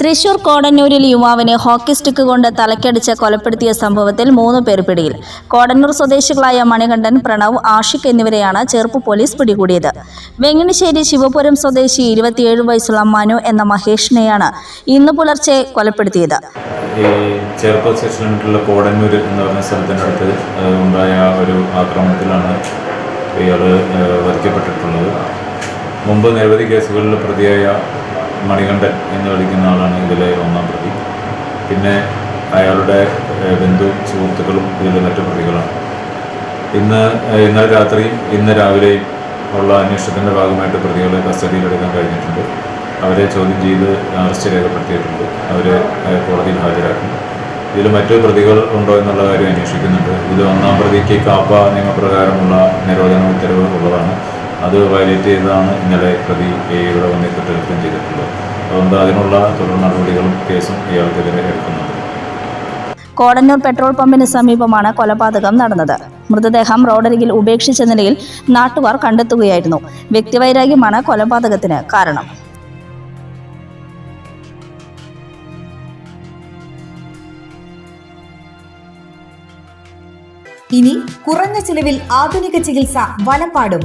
തൃശൂർ കോടന്നൂരിൽ യുവാവിനെ hockey stick കൊണ്ട് തലക്കടിച്ച് കൊലപ്പെടുത്തിയ സംഭവത്തിൽ മൂന്ന് പേർ പിടിയിൽ. കോടന്നൂർ സ്വദേശികളായ മണികണ്ഠൻ പ്രണവ് ആഷിഖ് എന്നിവരെയാണ് ചെറുപ്പ് പോലീസ് പിടികൂടിയത്. വെങ്ങണിശ്ശേരി ശിവപുരം സ്വദേശി ഇരുപത്തിയേഴ് വയസ്സുള്ള മനു എന്ന മഹേഷിനെയാണ് ഇന്ന് പുലർച്ചെ കൊലപ്പെടുത്തിയത്. ഈ സെക്ഷനിലുള്ള കോടന്നൂർ എന്ന് ഒരു ഇയാൾ വധിക്കപ്പെട്ടിട്ടുള്ളത്. മുമ്പ് നിരവധി കേസുകളിൽ പ്രതിയായ മണികണ്ഠൻ എന്ന് വിളിക്കുന്ന ആളാണ് ഇതിലെ ഒന്നാം പ്രതി. പിന്നെ അയാളുടെ ബന്ധു സുഹൃത്തുക്കളും ഇതിലെ മറ്റു പ്രതികളാണ്. ഇന്ന് ഇന്നലെ രാത്രിയും ഇന്ന് രാവിലെയും ഉള്ള അന്വേഷണത്തിന്റെ ഭാഗമായിട്ട് പ്രതികളെ കസ്റ്റഡിയിലെടുക്കാൻ കഴിഞ്ഞിട്ടുണ്ട്. അവരെ ചോദ്യം ചെയ്ത് അറസ്റ്റ് രേഖപ്പെടുത്തിയിട്ടുണ്ട്. അവരെ കോടതിയിൽ ഹാജരാക്കും. ഇതിൽ മറ്റു പ്രതികൾ ഉണ്ടോ എന്നുള്ള കാര്യം അന്വേഷിക്കുന്നുണ്ട്. ഇത് ഒന്നാം പ്രതിക്ക് കാപ്പ നിയമപ്രകാരമുള്ള നിരോധന ഉത്തരവ് ഉള്ളതാണ്. അത് വയലേറ്റ് ചെയ്തതാണ് ഇന്നലെ പ്രതി ഇവിടെ വന്ന് കുറ്റകൃത്യം ചെയ്തിട്ടുള്ളത്. അതുകൊണ്ട് അതിനുള്ള തുടർ നടപടികളും കേസും ഇയാൾക്കെതിരെ എടുക്കുന്നുണ്ട്. കോടന്നൂർ പെട്രോൾ പമ്പിന് സമീപമാണ് കൊലപാതകം നടന്നത്. മൃതദേഹം റോഡരികിൽ ഉപേക്ഷിച്ച നിലയിൽ നാട്ടുകാർ കണ്ടെത്തുകയായിരുന്നു. വ്യക്തിവൈരാഗ്യമാണ് കൊലപാതകത്തിന് കാരണം. ഇനി കുറഞ്ഞ ചിലവിൽ ആധുനിക ചികിത്സ വലപ്പാടും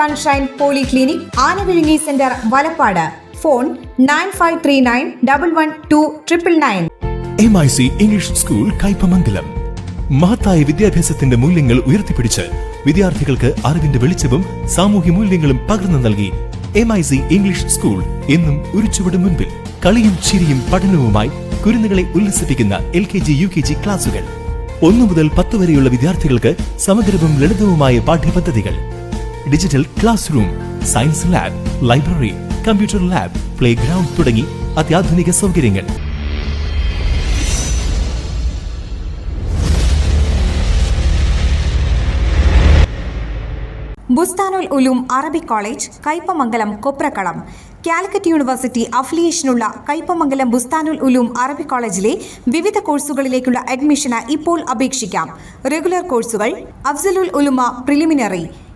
Sunshine polyclinic Anavizhungi centre Valappad. Phone nine five three nine double one two triple nine. M I C English school Kaipamangalam മഹത്തായ വിദ്യാഭ്യാസത്തിന്റെ മൂല്യങ്ങൾ ഉയർത്തിപ്പിടിച്ച് വിദ്യാർത്ഥികൾക്ക് അറിവിന്റെ വെളിച്ചവും സാമൂഹ്യ മൂല്യങ്ങളും പകർന്നു നൽകി M I C English school എന്നും ഒരു ചുവട് മുൻപിൽ കളിയും ചിരിയും പഠനവുമായി കുരുന്നുകളെ ഉല്ലസിപ്പിക്കുന്ന L K G U K G ക്ലാസുകൾ. ഒന്നു മുതൽ പത്ത് വരെയുള്ള വിദ്യാർത്ഥികൾക്ക് സമഗ്രവും ലളിതവുമായ പാഠ്യപദ്ധതികൾ. Digital class room science lab library computer lab play ground തുടങ്ങി അത്യാധുനിക സൗകര്യങ്ങൾ. Bustanul Uloom Arabic college Kaipamangalam Koprakkalam. Calicut university അഫിലിയേഷനുള്ള Kaipamangalam Bustanul Uloom Arabic കോളേജിലെ വിവിധ കോഴ്സുകളിലേക്കുള്ള അഡ്മിഷന് ഇപ്പോൾ അപേക്ഷിക്കാം. റെഗുലർ കോഴ്സുകൾ Afzalul Ulama preliminary